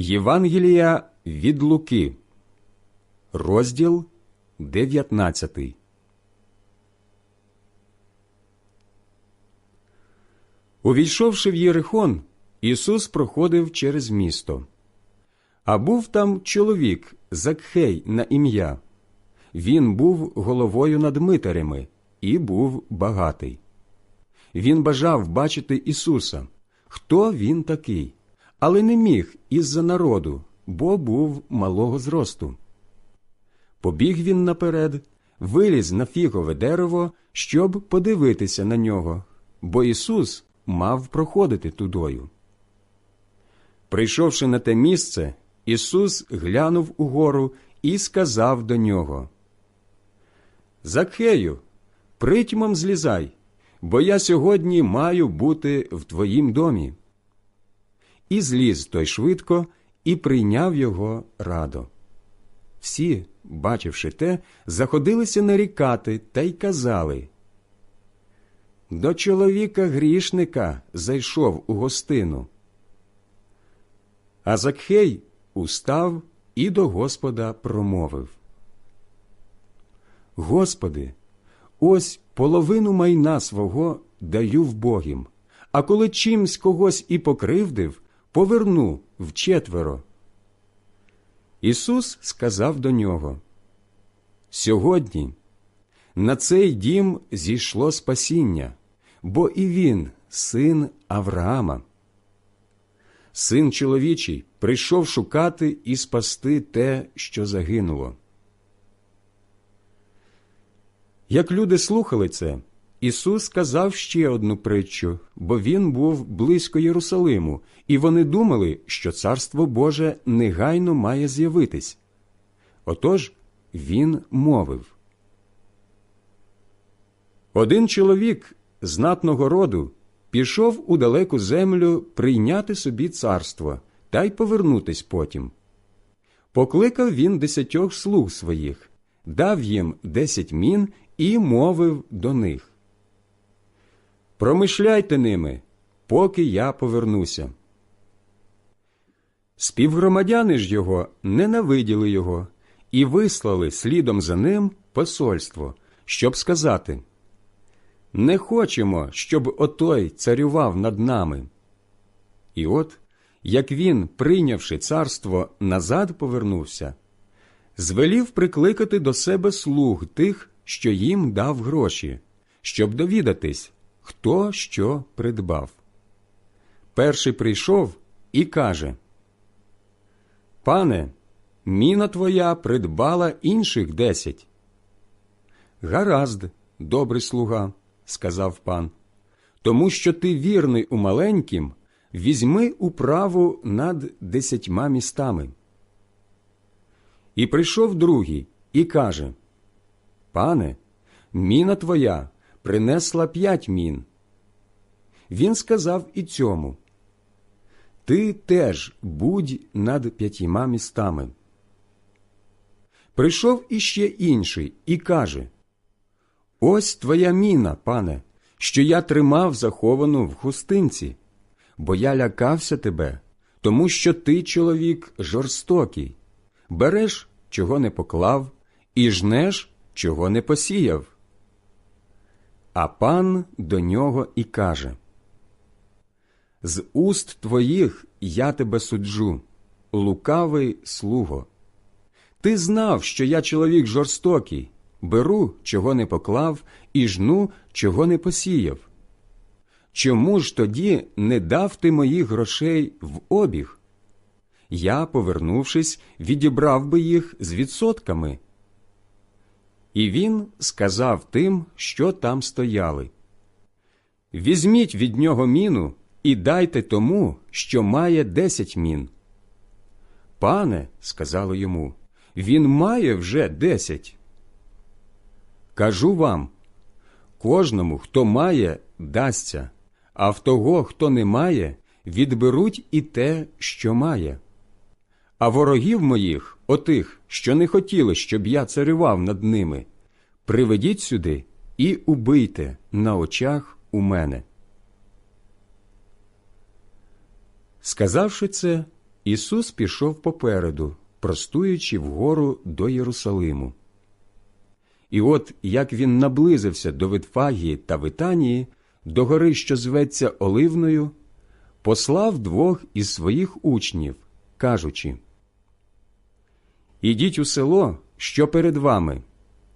Євангелія від Луки, розділ 19. Увійшовши в Єрихон, Ісус проходив через місто. А був там чоловік Закхей на ім'я. Він був головою над митарями і був багатий. Він бажав бачити Ісуса, хто він такий, але не міг із-за народу, бо був малого зросту. Побіг він наперед, виліз на фігове дерево, щоб подивитися на нього, бо Ісус мав проходити тудою. Прийшовши на те місце, Ісус глянув угору і сказав до нього Закхею, притьмом злізай, бо я сьогодні маю бути в твоїм домі. І зліз той швидко і прийняв його радо. Всі, бачивши те, заходилися нарікати та й казали До чоловіка грішника зайшов у гостину. А Закхей устав і до Господа промовив Господи, ось половину майна свого даю в Богім, а коли чимсь когось і покривдив, поверну вчетверо. Ісус сказав до нього Сьогодні на цей дім зійшло спасіння, бо і він син Авраама. Син чоловічий прийшов шукати і спасти те, що загинуло. Як люди слухали це, Ісус сказав ще одну притчу, бо Він був близько Єрусалиму, і вони думали, що Царство Боже негайно має з'явитись. Отож Він мовив. Один чоловік знатного роду пішов у далеку землю прийняти собі царство та й повернутись потім. Покликав він десятьох слуг своїх, дав їм десять мін і мовив до них Промишляйте ними, поки я повернуся. Співгромадяни ж його ненавиділи його і вислали слідом за ним посольство, щоб сказати Не хочемо, щоб отой царював над нами. І от, як він, прийнявши царство, назад повернувся, звелів прикликати до себе слуг тих, що їм дав гроші, щоб довідатись, хто що придбав. Перший прийшов і каже Пане, міна твоя придбала інших десять. Гаразд, добрий слуга, сказав пан, тому що ти вірний у маленькім, візьми управу над десятьма містами. І прийшов другий і каже Пане, міна твоя принесла п'ять мін. Він сказав і цьому Ти теж будь над п'ятьма містами. Прийшов іще інший і каже Ось твоя міна, пане, що я тримав заховану в хустинці, бо я лякався тебе, тому що ти, чоловік, жорстокий, береш, чого не поклав, і жнеш, чого не посіяв. А пан до нього і каже З уст твоїх я тебе суджу, лукавий слуго. Ти знав, що я чоловік жорстокий, беру, чого не поклав, і жну, чого не посіяв. Чому ж тоді не дав ти моїх грошей в обіг? Я, повернувшись, відібрав би їх з відсотками. І він сказав тим, що там стояли Візьміть від нього міну і дайте тому, що має десять мін. Пане, сказали йому, він має вже десять. Кажу вам кожному, хто має, дасться, а в того, хто не має, відберуть і те, що має. А ворогів моїх, отих, що не хотіли, щоб я царював над ними, приведіть сюди і убийте на очах у мене. Сказавши це, Ісус пішов попереду, простуючи вгору до Єрусалиму. І от як він наблизився до Витфагії та Витанії, до гори, що зветься Оливною, послав двох із своїх учнів, кажучи Ідіть у село, що перед вами.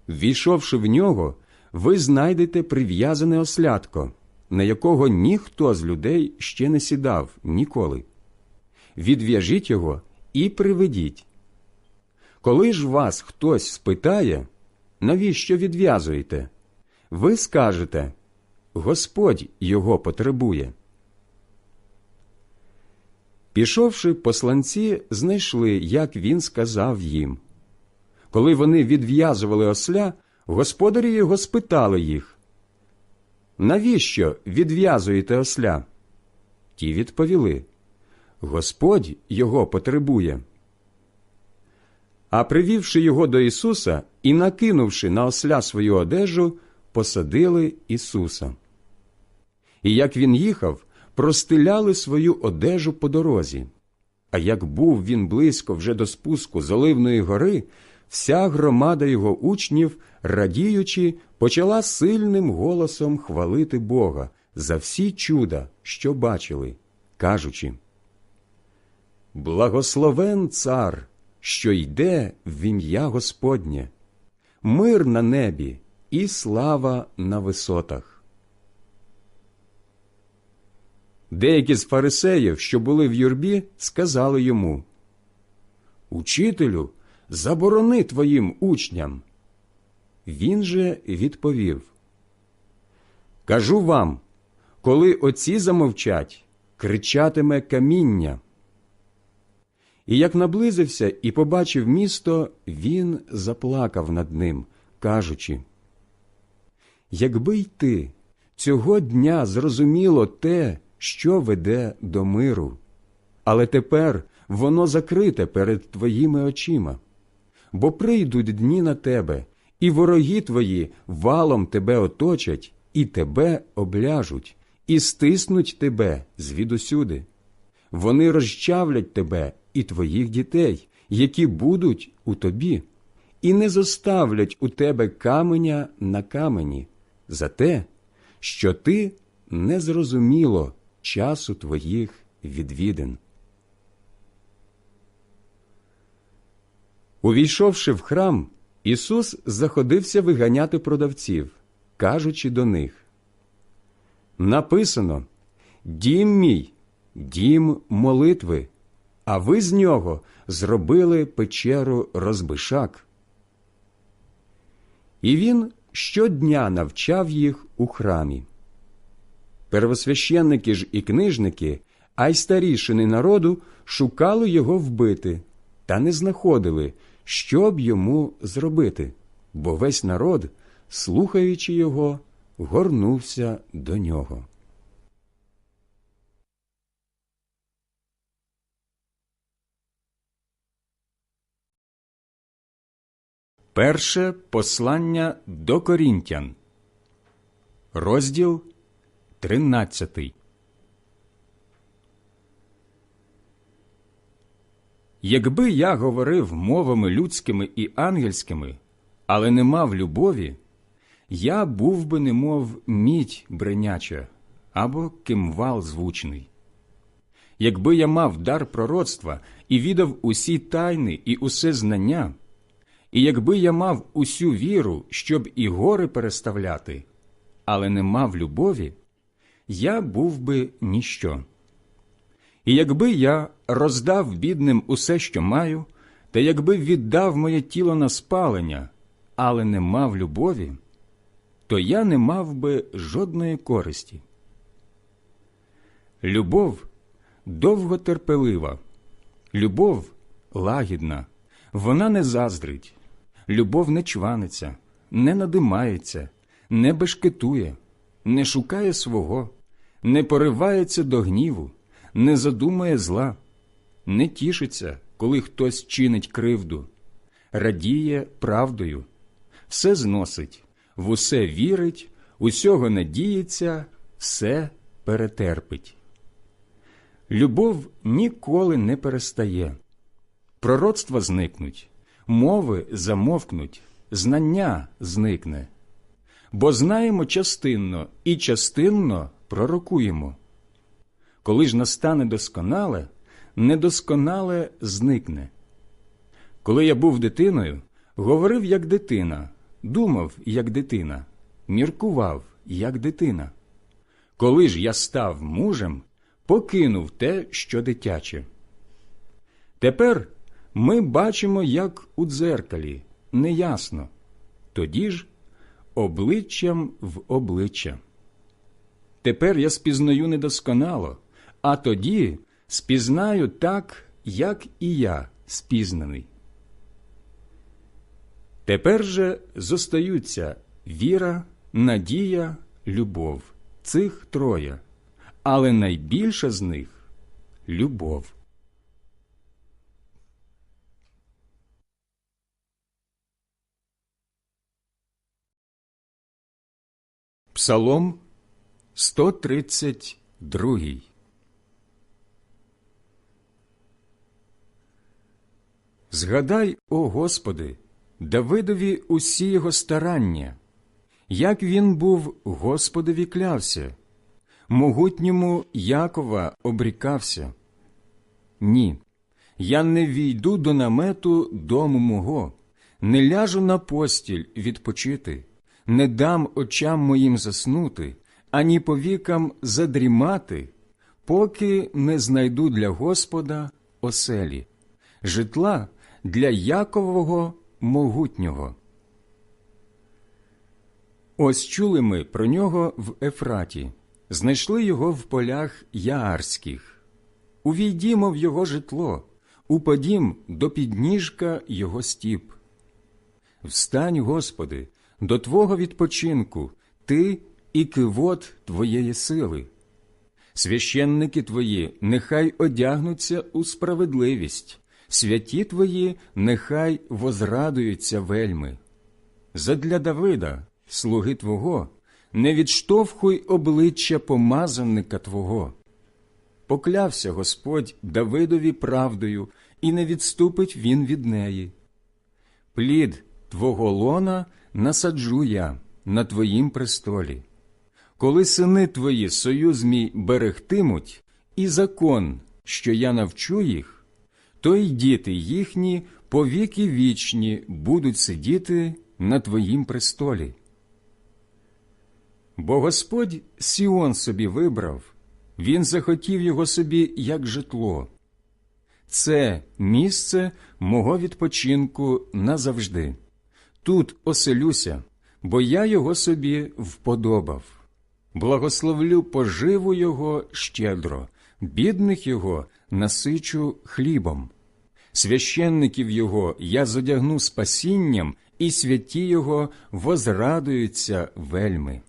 Ввійшовши в нього, ви знайдете прив'язане ослядко, на якого ніхто з людей ще не сідав ніколи. Відв'яжіть його і приведіть. Коли ж вас хтось спитає, навіщо відв'язуєте? Ви скажете Господь його потребує. Пішовши, посланці знайшли, як він сказав їм. Коли вони відв'язували осля, господарі його спитали їх Навіщо відв'язуєте осля? Ті відповіли Господь його потребує. А привівши його до Ісуса і накинувши на осля свою одежу, посадили Ісуса. І як він їхав, простиляли свою одежу по дорозі. А як був він близько вже до спуску з Оливної гори, вся громада його учнів, радіючи, почала сильним голосом хвалити Бога за всі чуда, що бачили, кажучи Благословен цар, що йде в ім'я Господнє, мир на небі і слава на висотах. Деякі з фарисеїв, що були в юрбі, сказали йому Учителю, заборони твоїм учням. Він же відповів Кажу вам, коли оці замовчать, кричатиме каміння. І як наблизився і побачив місто, він заплакав над ним, кажучи Якби й ти цього дня зрозуміло те, що веде до миру, але тепер воно закрите перед твоїми очима, бо прийдуть дні на тебе, і вороги твої валом тебе оточать, і тебе обляжуть, і стиснуть тебе звідусюди. Вони розчавлять тебе і твоїх дітей, які будуть у тобі, і не зоставлять у тебе каменя на камені. За те, що ти незрозуміло часу твоїх відвідин. Увійшовши в храм, Ісус заходився виганяти продавців, кажучи до них Написано Дім мій, дім молитви, а ви з нього зробили печеру розбишак. І він щодня навчав їх у храмі. Первосвященники ж і книжники, а й старішини народу шукали його вбити, та не знаходили, що б йому зробити, бо весь народ, слухаючи його, горнувся до нього. Перше послання до Корінтян, розділ 13. Якби я говорив мовами людськими і ангельськими, але не мав любові, я був би немов мідь бреняча або кимвал звучний. Якби я мав дар пророцтва і відав усі тайни і усе знання, і якби я мав усю віру, щоб і гори переставляти, але не мав любові, я був би ніщо. І якби я роздав бідним усе, що маю, та якби віддав моє тіло на спалення, але не мав любові, то я не мав би жодної користі. Любов довготерпелива, любов лагідна, вона не заздрить, любов не чваниться, не надимається, не бешкетує, не шукає свого, не поривається до гніву, не задумає зла, не тішиться, коли хтось чинить кривду, радіє правдою, все зносить, в усе вірить, усього надіється, все перетерпить. Любов ніколи не перестає. Пророцтва зникнуть, мови замовкнуть, знання зникне. Бо знаємо частинно і частинно пророкуємо. Коли ж настане досконале, недосконале зникне. Коли я був дитиною, говорив як дитина, думав як дитина, міркував як дитина. Коли ж я став мужем, покинув те, що дитяче. Тепер ми бачимо, як у дзеркалі, неясно, тоді ж обличчям в обличчя. Тепер я спізнаю недосконало, а тоді спізнаю так, як і я спізнаний. Тепер же зостаються віра, надія, любов цих троє, але найбільша з них любов. Псалом 132 Згадай, о Господи, Давидові усі його старання, як він був Господові клявся, могутньому Якова обрікався. Ні, я не війду до намету дому мого, не ляжу на постіль відпочити, не дам очам моїм заснути, ані повікам задрімати, поки не знайду для Господа оселі, житла для Якового могутнього. Ось чули ми про нього в Ефраті, знайшли його в полях Яарських. Увійдімо в його житло, упадім до підніжка його стіп. Встань, Господи, до Твого відпочинку, Ти і кивот Твоєї сили. Священники Твої нехай одягнуться у справедливість, святі Твої нехай возрадуються вельми. Задля Давида, слуги Твого, не відштовхуй обличчя помазанника Твого. Поклявся Господь Давидові правдою, і не відступить він від неї. Плід Твого лона насаджу я на Твоїм престолі. Коли сини Твої союз мій берегтимуть, і закон, що я навчу їх, то й діти їхні повіки вічні будуть сидіти на Твоїм престолі. Бо Господь Сіон собі вибрав, Він захотів його собі як житло. Це місце мого відпочинку назавжди. Тут оселюся, бо я його собі вподобав. Благословлю поживу його щедро, бідних його насичу хлібом. Священників його я зодягну спасінням, і святі його возрадуються вельми.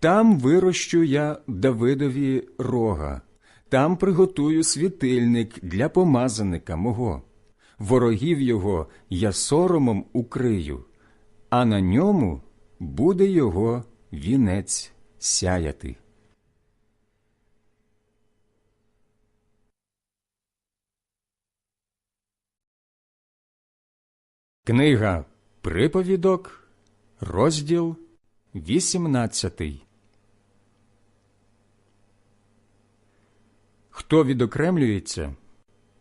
Там вирощу я Давидові рога, там приготую світильник для помазаника мого. Ворогів його я соромом укрию, а на ньому буде його вінець сяяти. Книга Приповідок, розділ 18 Хто відокремлюється,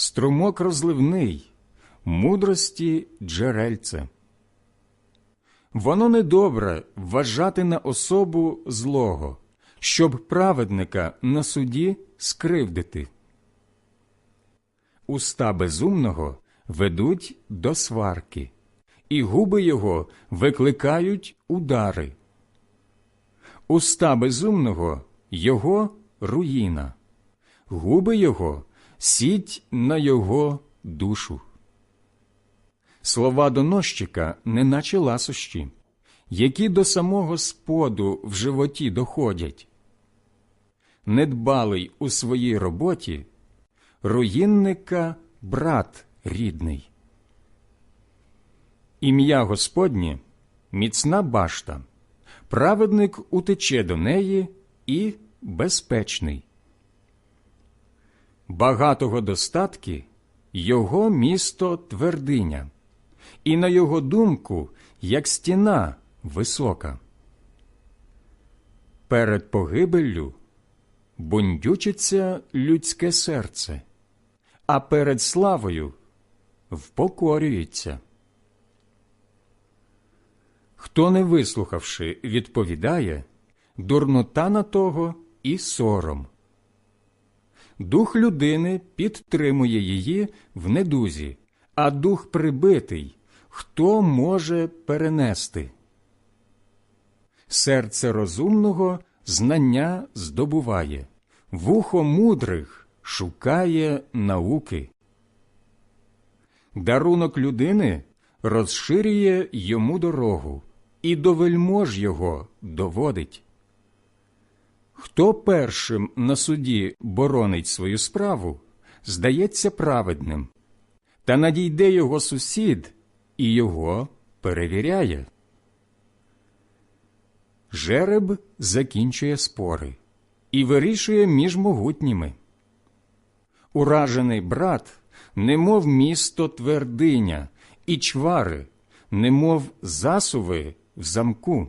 струмок розливний, мудрості джерельце. Воно недобре вважати на особу злого, щоб праведника на суді скривдити. Уста безумного ведуть до сварки, і губи його викликають удари. Уста безумного його руїна, губи його сіть на його душу. Слова доносчика, неначе ласощі, які до самого споду в животі доходять. Недбалий у своїй роботі, руїнника брат рідний. Ім'я Господнє міцна башта, праведник утече до неї і безпечний. Багатого достатки його місто твердиня, і на його думку, як стіна висока. Перед погибеллю бундючиться людське серце, а перед славою впокорюється. Хто не вислухавши, відповідає, дурнота на того і сором. Дух людини підтримує її в недузі, а дух прибитий хто може перенести? Серце розумного знання здобуває, вухо мудрих шукає науки. Дарунок людини розширює йому дорогу і до вельмож його доводить. Хто першим на суді боронить свою справу, здається праведним, та надійде його сусід і його перевіряє. Жереб закінчує спори і вирішує між могутніми. Уражений брат, немов місто твердиня, і чвари, немов засуви в замку.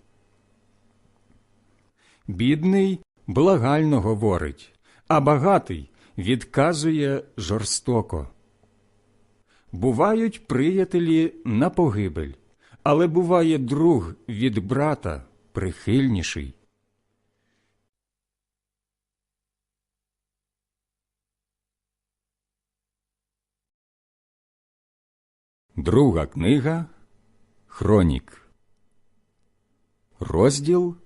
Бідний благально говорить, а багатий відказує жорстоко. Бувають приятелі на погибель, але буває друг від брата прихильніший. Друга книга Хронік, розділ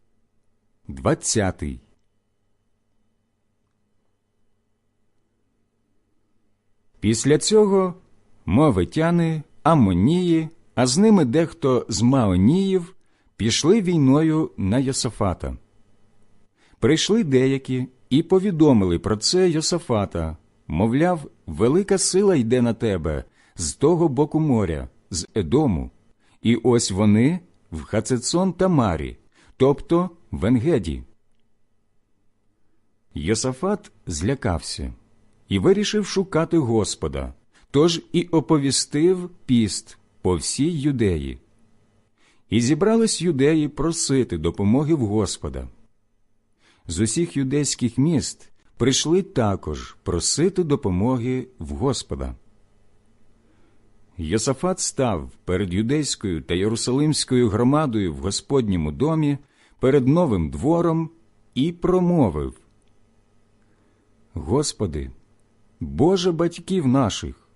двадцятий. Після цього мовитяни, Амонії, а з ними дехто з Маоніїв пішли війною на Йосафата. Прийшли деякі і повідомили про це Йосафата, мовляв, велика сила йде на тебе з того боку моря, з Едому, і ось вони в Хацецон Тамарі, тобто в Енгеді. Йосафат злякався і вирішив шукати Господа, тож і оповістив піст по всій юдеї. І зібрались юдеї просити допомоги в Господа. З усіх юдейських міст прийшли також просити допомоги в Господа. Йосафат став перед юдейською та єрусалимською громадою в Господньому домі перед новим двором і промовив Господи, Боже батьків наших,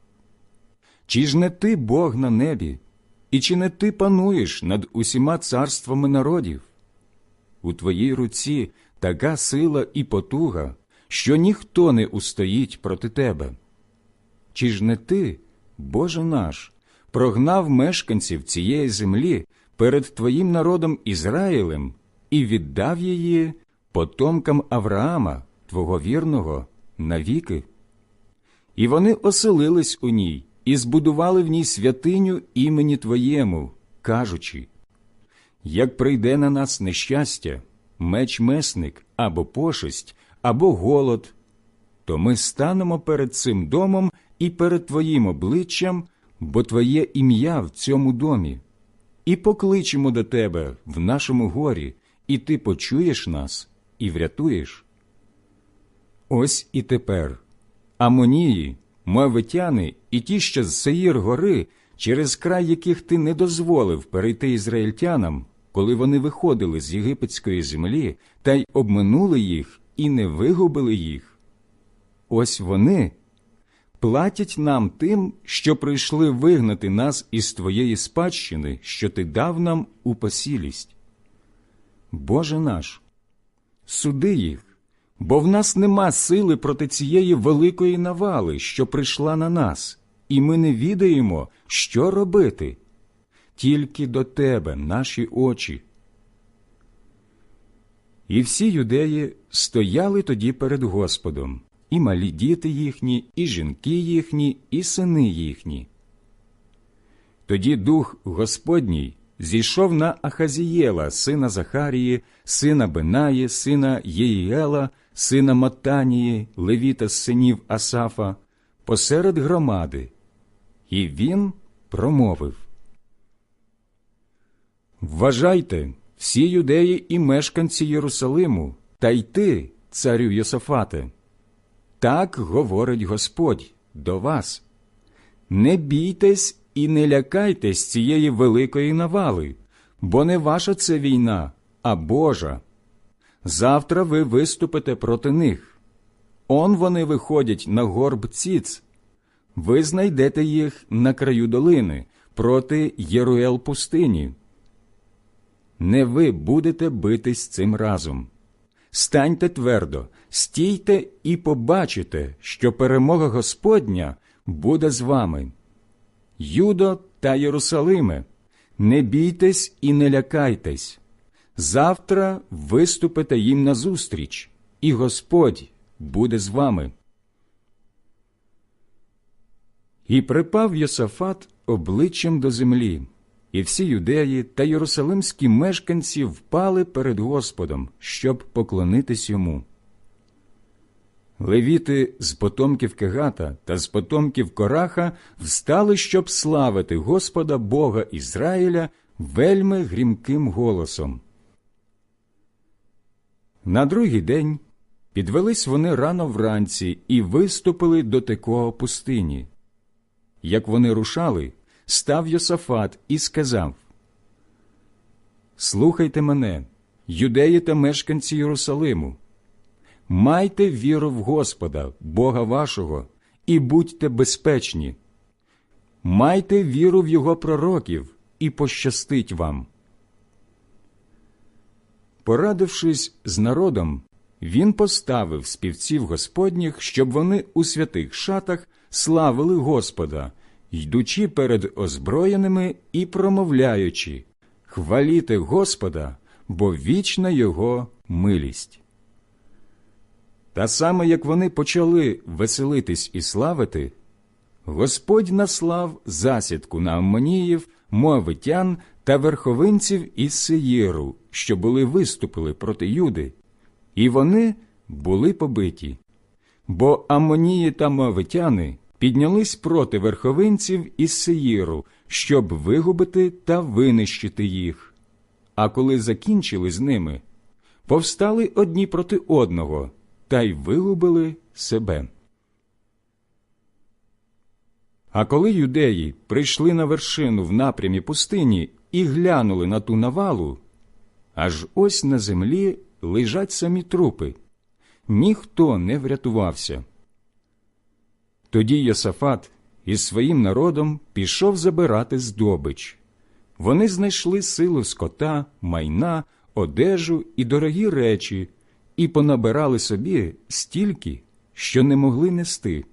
чи ж не ти Бог на небі, і чи не ти пануєш над усіма царствами народів? У твоїй руці така сила і потуга, що ніхто не устоїть проти тебе. Чи ж не ти, Боже наш, прогнав мешканців цієї землі перед твоїм народом Ізраїлем і віддав її потомкам Авраама, твого вірного, навіки? І вони оселились у ній і збудували в ній святиню імені Твоєму, кажучи як прийде на нас нещастя, меч месник або пошесть, або голод, то ми станемо перед цим домом і перед Твоїм обличчям, бо Твоє ім'я в цьому домі, і покличемо до Тебе в нашому горі, і Ти почуєш нас і врятуєш. Ось і тепер Амонії, Моавитяни і ті, що з Сеїр гори, через край яких ти не дозволив перейти ізраїльтянам, коли вони виходили з єгипетської землі, та й обминули їх і не вигубили їх. Ось вони платять нам тим, що прийшли вигнати нас із твоєї спадщини, що ти дав нам у посілість. Боже наш, суди їх, бо в нас нема сили проти цієї великої навали, що прийшла на нас, і ми не відаємо, що робити. Тільки до тебе наші очі. І всі юдеї стояли тоді перед Господом, і малі діти їхні, і жінки їхні, і сини їхні. Тоді дух Господній зійшов на Ахазієла, сина Захарії, сина Бенаї, сина Єїела, сина Матанії, левіта з синів Асафа, посеред громади, і він промовив Вважайте, всі юдеї і мешканці Єрусалиму, та й ти, царю Йосафате. Так говорить Господь до вас. Не бійтесь і не лякайтесь цієї великої навали, бо не ваша це війна, а Божа. Завтра ви виступите проти них. Он вони виходять на горб ціц. Ви знайдете їх на краю долини проти Єруел пустині. Не ви будете битись цим разом. Станьте твердо, стійте і побачите, що перемога Господня буде з вами. Юдо та Єрусалиме, не бійтесь і не лякайтесь. Завтра виступите їм назустріч, і Господь буде з вами. І припав Йосафат обличчям до землі, і всі юдеї та єрусалимські мешканці впали перед Господом, щоб поклонитись йому. Левіти з потомків Кегата та з потомків Кораха встали, щоб славити Господа Бога Ізраїля вельми грімким голосом. На другий день підвелись вони рано вранці і виступили до Текоа пустині. Як вони рушали, став Йосафат і сказав Слухайте мене, юдеї та мешканці Єрусалиму. Майте віру в Господа, Бога вашого, і будьте безпечні. Майте віру в Його пророків, і пощастить вам. Порадившись з народом, він поставив співців Господніх, щоб вони у святих шатах славили Господа, йдучи перед озброєними і промовляючи Хваліте Господа, бо вічна Його милість. Та саме як вони почали веселитись і славити, Господь наслав засідку на Аммоніїв, Моавитян та верховинців із Сеїру, що були виступили проти Юди, і вони були побиті. Бо Аммонії та Моавитяни піднялись проти верховинців із Сеїру, щоб вигубити та винищити їх. А коли закінчили з ними, повстали одні проти одного та й вигубили себе. А коли юдеї прийшли на вершину в напрямі пустині і глянули на ту навалу, аж ось на землі лежать самі трупи, ніхто не врятувався. Тоді Йосафат із своїм народом пішов забирати здобич. Вони знайшли силу скота, майна, одежу і дорогі речі, і понабирали собі стільки, що не могли нести.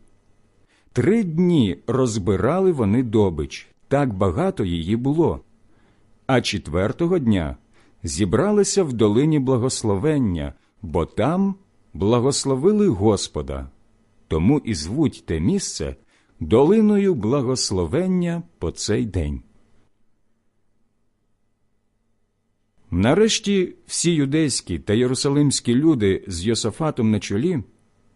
Три дні розбирали вони добич, так багато її було. А четвертого дня зібралися в долині благословення, бо там благословили Господа. Тому і звуть те місце долиною благословення по цей день. Нарешті всі юдейські та єрусалимські люди з Йосафатом на чолі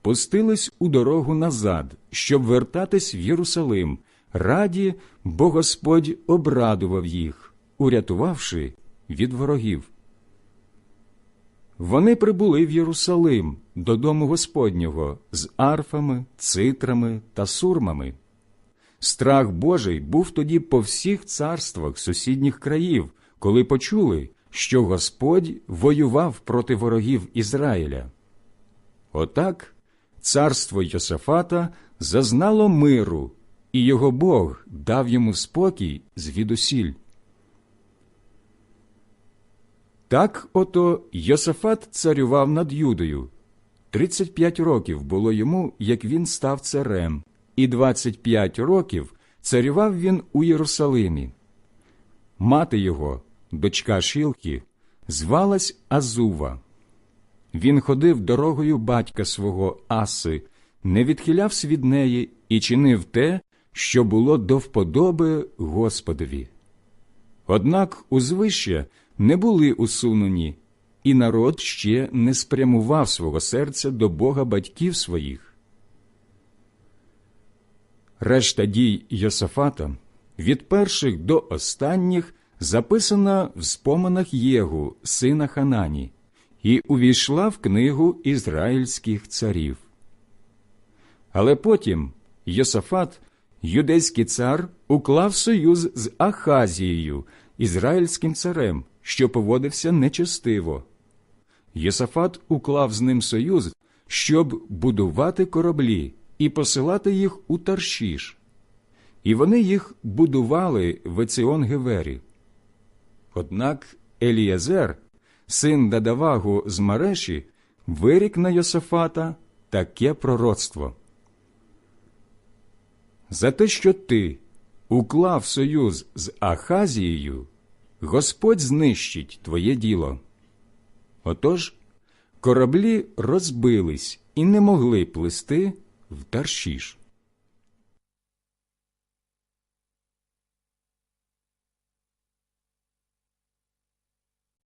пустились у дорогу назад, щоб вертатись в Єрусалим, раді, бо Господь обрадував їх, урятувавши від ворогів. Вони прибули в Єрусалим до дому Господнього з арфами, цитрами та сурмами. Страх Божий був тоді по всіх царствах сусідніх країв, коли почули, що Господь воював проти ворогів Ізраїля. Отак царство Йосафата зазнало миру, і його Бог дав йому спокій звідусіль. Так ото Йосафат царював над Юдою. Тридцять п'ять років було йому, як він став царем, і двадцять п'ять років царював він у Єрусалимі. Мати його, дочка Шілки, звалась Азува. Він ходив дорогою батька свого Аси, не відхилявся від неї і чинив те, що було до вподоби Господові. Однак узвище не були усунені, і народ ще не спрямував свого серця до Бога батьків своїх. Решта дій Йосафата від перших до останніх записана в споминах Єгу, сина Ханані, і увійшла в книгу ізраїльських царів. Але потім Йосафат, юдейський цар, уклав союз з Ахазією, ізраїльським царем, що поводився нечестиво. Йосафат уклав з ним союз, щоб будувати кораблі і посилати їх у Таршіш. І вони їх будували в Еціон Гевері. Однак Елієзер, син Дадавагу з Мареші, вирік на Йосафата таке пророцтво. За те, що ти уклав союз з Ахазією, Господь знищить твоє діло. Отож, кораблі розбились і не могли плисти в Таршіш.